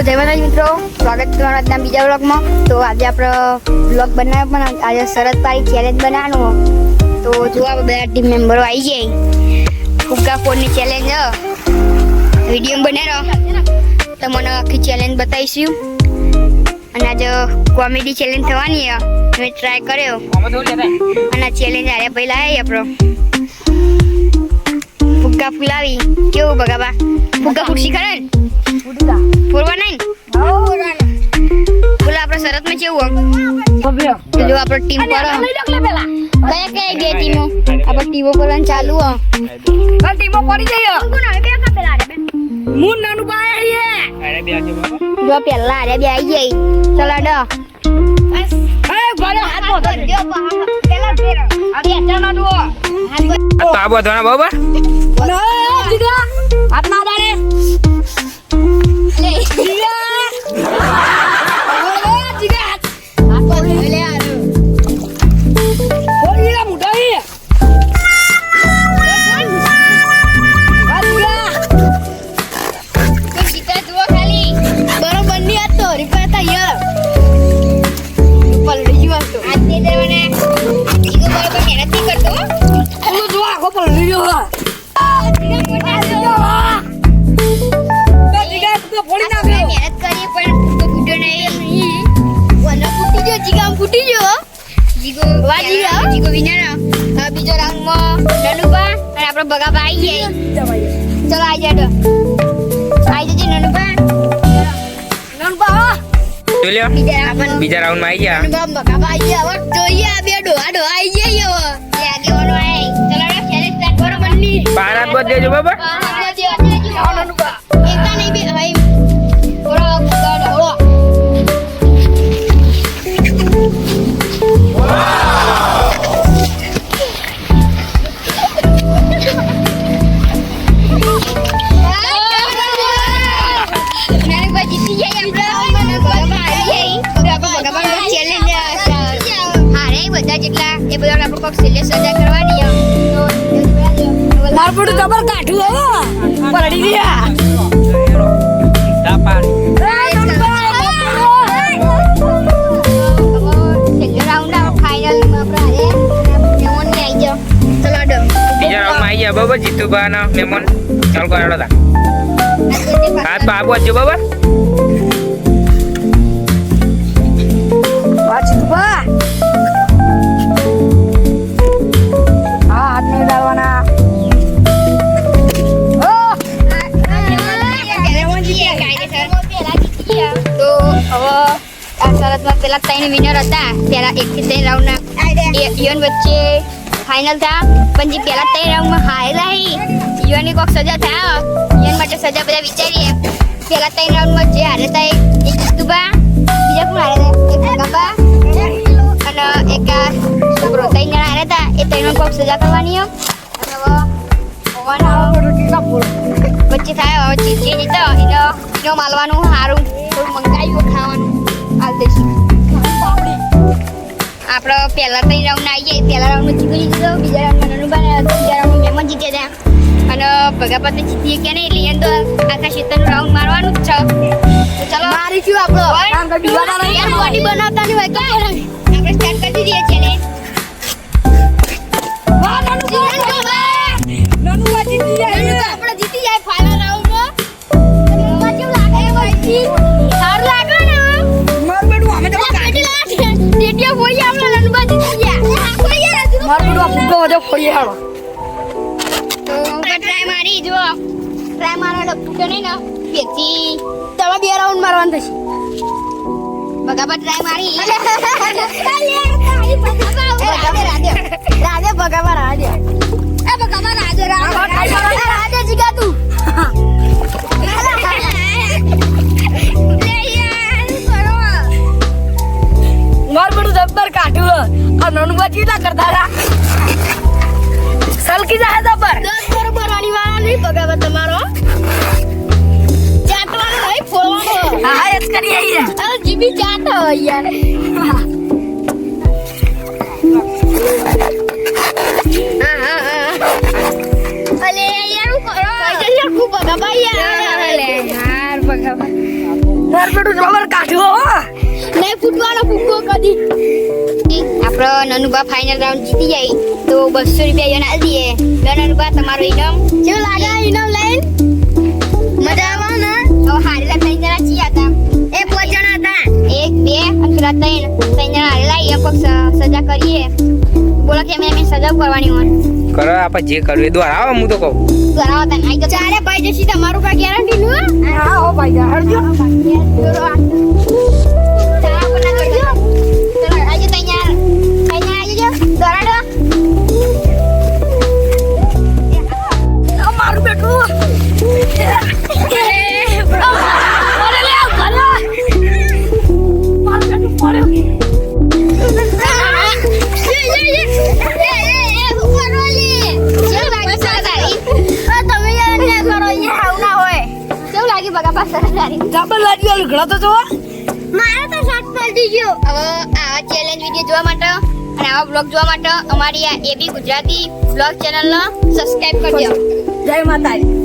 જય માતાજી મિત્રો સ્વાગત તમારા આજના બીજા વ્લોગમાં. તો આજે આપણે વ્લોગ બનાવ્યો પણ આજે શરદ પાડી ચેલેન્જ બનાવવાનું. તો જો આપણે બધા ટીમ મેમ્બરો આવી જાય ફુગ્ગા ફોનની ચેલેન્જ વીડિયો બનાવ્યો. તો મને આખી ચેલેન્જ બતાવીશું. અને આજે કોમેડી ચેલેન્જ થવાની મેં ટ્રાય કર્યો. અને આ ચેલેન્જ આરે પહેલાં આવી આપણો. ફુગ્ગા ફૂલાવી. કેવું બગાબા? ફુગ્ગા ફૂટશી કરે ને? પૂરવા નહીં બોલો આપણે શરતમાં કેવું તો જો આપણે ટીમ પર કયા કયા બે ટીમો આપણે ટીમો કરવાનું ચાલુ હો ટીમો પડી જઈએ હું નાનું બાય જો પહેલા આરે બે આવી જાય ચલો ડો હે ભલે હાથ મોટો તો આ બધવાના બરોબર હાથ ના દાડે ઓય જીગો વાજી ગયો જીગો વિનર બીજો રાઉન્ડમાં નનુબા અને આપણો બગાબા આવી જાય ચલો આવી જાડો આવી જજે નનુબા નનબા જોઈ બીજા રાઉન્ડમાં આવી ગયા. નનુબા બગાબા આવી ગયા હવે જોઈએ આ બે ડોહા ડોહા આવી જાય હવે આગેવાનો ચલો ચેલેન્જ સ્ટાર્ટ કરો દેજો બધા જેટલા એ બધા આપણે કોક છેલ્લે સજા કરવાની તો માર પડું જબર કાઠું હો પલળી ગયા બીજા રાઉન્ડમાં આવી ગયા બરોબર જીતુભા ના મહેમાન ચાલ કરો તા હાથ પા આપો જો બરોબર વાંચી બા પેલા ત્રણ વિનર હતા પેલા એક થી ત્રણ રાઉન્ડ ના વચ્ચે ફાઇનલ થયા પણ જે પેલા ત્રણ રાઉન્ડમાં હારેલા હી, યુએન કોક સજા થયા યુએન માટે સજા બધા વિચારીએ. પેલા ત્રણ રાઉન્ડમાં જે હારે હતા એક જીતુબા બીજા કોણ હારે એક ગગા અને એક છોકરો. ત્રણ જણા હારે હતા. એ ત્રણ કોક સજા કરવાની ભગવાન વચ્ચે થાય જે જીતો, એનો એનો માલવાનું સારું મંગાવ્યું, ખાવાનું. દઈશું આપણે પહેલા ત્રણ રાઉન્ડ આવી જાય. પહેલા રાઉન્ડ જીતી લીધો બીજા રાઉન્ડમાં નનુબા ત્રીજા રાઉન્ડ મહેમાન જીત્યા હતા અને ભગાપતે જીતીએ કે નહીં લઈએ તો આખા ક્ષેત્રનું રાઉન્ડ મારવાનું જ છે. તો ચલો મારીશું આપણો? બોડી બનાવતા માર આ વધો હાલો ટ્રાય મારી જો ટ્રાય મારો ડબ્બુ નહીં ને બેથી તમે બે રાઉન્ડ મારવાનું થશે. બગાબા ટ્રાય મારી. રાધે રાધે. રાધે એ બગાબા રાધે રાધે. યાર. અલે યાર હું કરો? યાર ખૂબ બગાબા યાર. અલે યાર બગાબા મારું બેટું જબર કાઢ્યું હો. નહીં ફૂટવાનો ફૂટકો કદી. આપણો નનુબા ફાઇનલ રાઉન્ડ જીતી જાય. તો બસો રૂપિયા એને આલી દઈએ. લો નનુબા તમારો ઇનામ કેવું લાગે ઇનામ લઈને. પેલા ત્રણ ત્રણ જણા કોક સજા કરીએ. બોલો કે અમે એમ સજા કરવાની હોય. કરો આપણે જે કરવું એ દ્વારા આવો હું તો કહું. કરાવો તને આઈ તો ચાલે ભાઈ જશી તમારું કા ગેરંટી નું હા? હો ભાઈ જા હરજો જબર લાગ્યું તો જોવા. મારો તો શોર્ટ પડી ગયો હવે આવા ચેલેન્જ વીડિયો જોવા માટે અને આવા બ્લોગ જોવા માટે અમારી આ એબી ગુજરાતી બ્લોગ ચેનલનો સબસ્ક્રાઇબ કરજો. જય માતાજી.